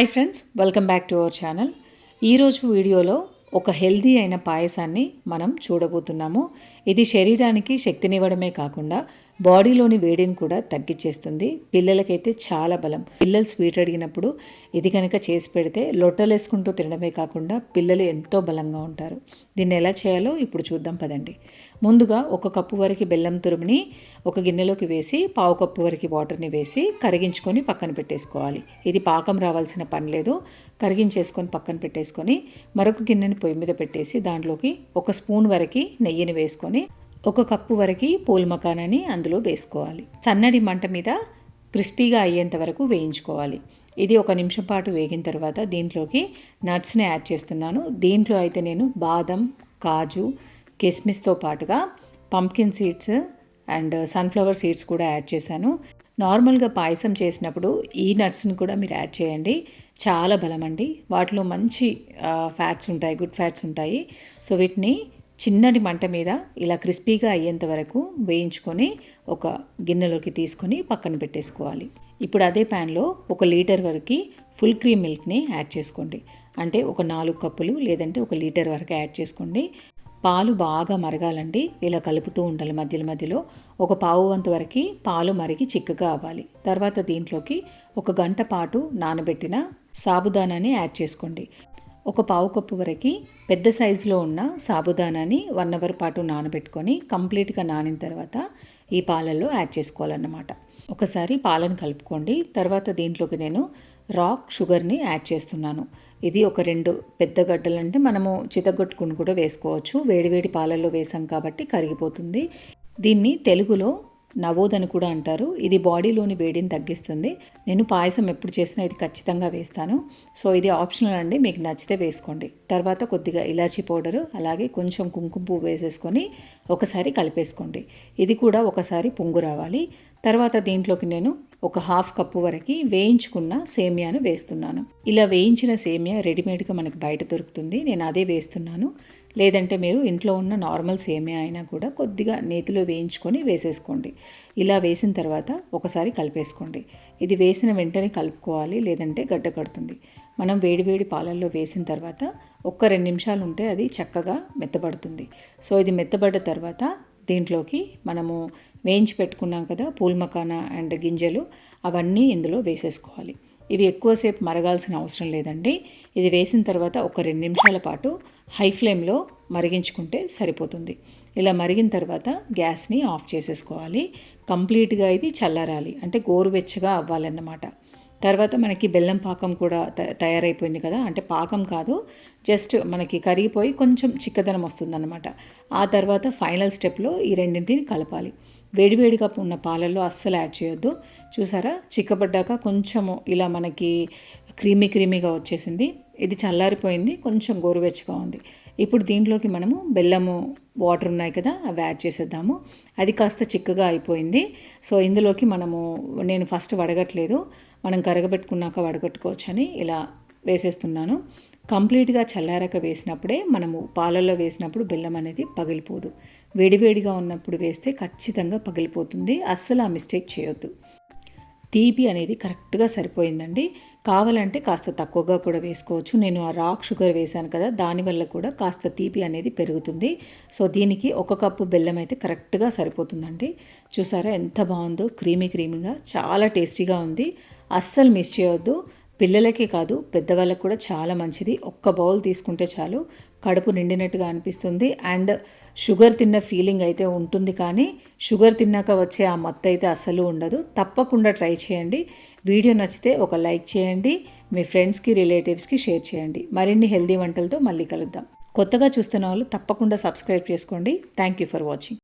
Hi friends welcome back to our channel. ఈరోజు వీడియోలో ఒక హెల్దీ అయిన పాయసాన్ని మనం చూడబోతున్నాము. ఇది శరీరానికి శక్తినివ్వడమే కాకుండా బాడీలోని వేడిని కూడా తగ్గించేస్తుంది పిల్లలకైతే చాలా బలం. పిల్లలు స్వీట్ అడిగినప్పుడు ఇది కనుక చేసి పెడితే లొట్టలేసుకుంటూ తినడమే కాకుండా పిల్లలు ఎంతో బలంగా ఉంటారు. దీన్ని ఎలా చేయాలో ఇప్పుడు చూద్దాం పదండి. ముందుగా ఒక కప్పు వరకు బెల్లం తురుముని ఒక గిన్నెలోకి వేసి పావు కప్పు వరకు వాటర్ని వేసి కరిగించుకొని పక్కన పెట్టేసుకోవాలి. ఇది పాకం రావాల్సిన పని లేదు. కరిగించేసుకొని పక్కన పెట్టేసుకొని మరొక గిన్నెని పొయ్యి మీద పెట్టేసి దాంట్లోకి ఒక స్పూన్ వరకు నెయ్యిని వేసుకొని ఒక కప్పు వరకు పూల మకానాన్ని అందులో వేసుకోవాలి. సన్నడి మంట మీద క్రిస్పీగా అయ్యేంత వరకు వేయించుకోవాలి. ఇది ఒక నిమిషం పాటు వేగిన తర్వాత దీంట్లోకి నట్స్ని యాడ్ చేస్తున్నాను. దీంట్లో అయితే నేను బాదం కాజు కిస్మిస్తో పాటుగా pumpkin seeds and sunflower seeds కూడా యాడ్ చేశాను. నార్మల్గా పాయసం చేసినప్పుడు ఈ నట్స్ని కూడా మీరు యాడ్ చేయండి. చాలా బలం అండి. వాటిలో మంచి ఫ్యాట్స్ ఉంటాయి గుడ్ ఫ్యాట్స్ ఉంటాయి. సో వీటిని చిన్నటి మంట మీద ఇలా క్రిస్పీగా అయ్యేంత వరకు వేయించుకొని ఒక గిన్నెలోకి తీసుకొని పక్కన పెట్టేసుకోవాలి. ఇప్పుడు అదే ప్యాన్లో ఒక లీటర్ వరకు ఫుల్ క్రీమ్ మిల్క్ని యాడ్ చేసుకోండి. అంటే ఒక నాలుగు కప్పులు లేదంటే ఒక లీటర్ వరకు యాడ్ చేసుకోండి. పాలు బాగా మరగాలండి. ఇలా కలుపుతూ ఉండాలి మధ్యలో మధ్యలో. ఒక పావు వంత వరకు పాలు మరిగి చిక్కగా అవ్వాలి. తర్వాత దీంట్లోకి ఒక గంట పాటు నానబెట్టిన సాబుదానాన్ని యాడ్ చేసుకోండి. ఒక పావు కప్పు వరకు పెద్ద సైజులో ఉన్న సాబుదానాని వన్ అవర్ పాటు నానబెట్టుకొని కంప్లీట్గా నానిన తర్వాత ఈ పాలల్లో యాడ్ చేసుకోవాలన్నమాట. ఒకసారి పాలను కలుపుకోండి. తర్వాత దీంట్లోకి నేను రాక్ షుగర్ని యాడ్ చేస్తున్నాను. ఇది ఒక రెండు పెద్ద గడ్డలు అంటే మనము చితగొట్టుకుని కూడా వేసుకోవచ్చు. వేడివేడి పాలల్లో వేసాం కాబట్టి కరిగిపోతుంది. దీన్ని తెలుగులో నవోదని కూడా అంటారు. ఇది బాడీలోని వేడిని తగ్గిస్తుంది. నేను పాయసం ఎప్పుడు చేసినా ఇది ఖచ్చితంగా వేస్తాను. సో ఇది ఆప్షనల్ అండి. మీకు నచ్చితే వేసుకోండి. తర్వాత కొద్దిగా ఇలాచీ పౌడరు అలాగే కొంచెం కుంకుమ పువ్వు వేసేసుకొని ఒకసారి కలిపేసుకోండి. ఇది కూడా ఒకసారి పొంగు రావాలి. తర్వాత దీంట్లోకి నేను ఒక హాఫ్ కప్పు వరకు వేయించుకున్న సేమియాను వేస్తున్నాను. ఇలా వేయించిన సేమియా రెడీమేడ్గా మనకు బయట దొరుకుతుంది. నేను అదే వేస్తున్నాను. లేదంటే మీరు ఇంట్లో ఉన్న నార్మల్ సేమియా అయినా కూడా కొద్దిగా నేతిలో వేయించుకొని వేసేసుకోండి. ఇలా వేసిన తర్వాత ఒకసారి కలిపేసుకోండి. ఇది వేసిన వెంటనే కలుపుకోవాలి లేదంటే గడ్డ కడుతుంది. మనం వేడివేడి పాలల్లో వేసిన తర్వాత ఒక్క రెండు నిమిషాలు ఉంటే అది చక్కగా మెత్తబడుతుంది. సో ఇది మెత్తబడ్డ తర్వాత దీంట్లోకి మనము వేయించి పెట్టుకున్నాం కదా పూల్మకానా అండ్ గింజలు అవన్నీ ఇందులో వేసేసుకోవాలి. ఇవి ఎక్కువసేపు మరగాల్సిన అవసరం లేదండి. ఇది వేసిన తర్వాత ఒక రెండు నిమిషాల పాటు హై ఫ్లేమ్లో మరిగించుకుంటే సరిపోతుంది. ఇలా మరిగిన తర్వాత గ్యాస్ని ఆఫ్ చేసేసుకోవాలి. కంప్లీట్గా ఇది చల్లారాలి. అంటే గోరువెచ్చగా అవ్వాలన్నమాట. తర్వాత మనకి బెల్లం పాకం కూడా తయారైపోయింది కదా. అంటే పాకం కాదు జస్ట్ మనకి కరిగిపోయి కొంచెం చిక్కదనం వస్తుందన్నమాట. ఆ తర్వాత ఫైనల్ స్టెప్లో ఈ రెండింటిని కలపాలి. వేడివేడిగా ఉన్న పాలల్లో అస్సలు యాడ్ చేయొద్దు. చూసారా? చిక్కబడ్డాక కొంచెము ఇలా మనకి క్రీమీ క్రీమీగా వచ్చేసింది. ఇది చల్లారిపోయింది కొంచెం గోరువెచ్చగా ఉంది. ఇప్పుడు దీంట్లోకి మనము బెల్లము వాటర్ ఉన్నాయి కదా అవి యాడ్ చేసేద్దాము. అది కాస్త చిక్కగా అయిపోయింది. సో ఇందులోకి మనము నేను ఫస్ట్ వడగట్లేదు. మనం కరగబెట్టుకున్నాక వడగట్టుకోవచ్చని ఇలా వేసేస్తున్నాను. కంప్లీట్గా చల్లారక వేసినప్పుడే మనము పాలల్లో వేసినప్పుడు బెల్లం అనేది పగిలిపోదు. వేడివేడిగా ఉన్నప్పుడు వేస్తే ఖచ్చితంగా పగిలిపోతుంది. అస్సలు ఆ మిస్టేక్ చేయొద్దు. తీపి అనేది కరెక్ట్గా సరిపోయిందండి. కావాలంటే కాస్త తక్కువగా కూడా వేసుకోవచ్చు. నేను ఆ రాక్ షుగర్ వేశాను కదా దానివల్ల కూడా కాస్త తీపి అనేది పెరుగుతుంది. సో దీనికి ఒక కప్పు బెల్లం అయితే కరెక్ట్గా సరిపోతుందండి. చూసారా ఎంత బాగుందో? క్రీమీ క్రీమీగా చాలా టేస్టీగా ఉంది. అస్సలు మిస్ చేయొద్దు. పిల్లలకే కాదు పెద్దవాళ్ళకి కూడా చాలా మంచిది. ఒక్క బౌల్ తీసుకుంటే చాలు. కడుపు నిండినట్టుగా అనిపిస్తుంది. అండ్ షుగర్ తిన్న ఫీలింగ్ అయితే ఉంటుంది కానీ షుగర్ తిన్నాక వచ్చే ఆ మత్తు అయితే అస్సలు ఉండదు. తప్పకుండా ట్రై చేయండి. వీడియో నచ్చితే ఒక లైక్ చేయండి. మీ ఫ్రెండ్స్కి రిలేటివ్స్కి షేర్ చేయండి. మరిన్ని హెల్దీ వంటలతో మళ్ళీ కలుద్దాం. కొత్తగా చూస్తున్న వాళ్ళు తప్పకుండా సబ్స్క్రైబ్ చేసుకోండి. Thank you for watching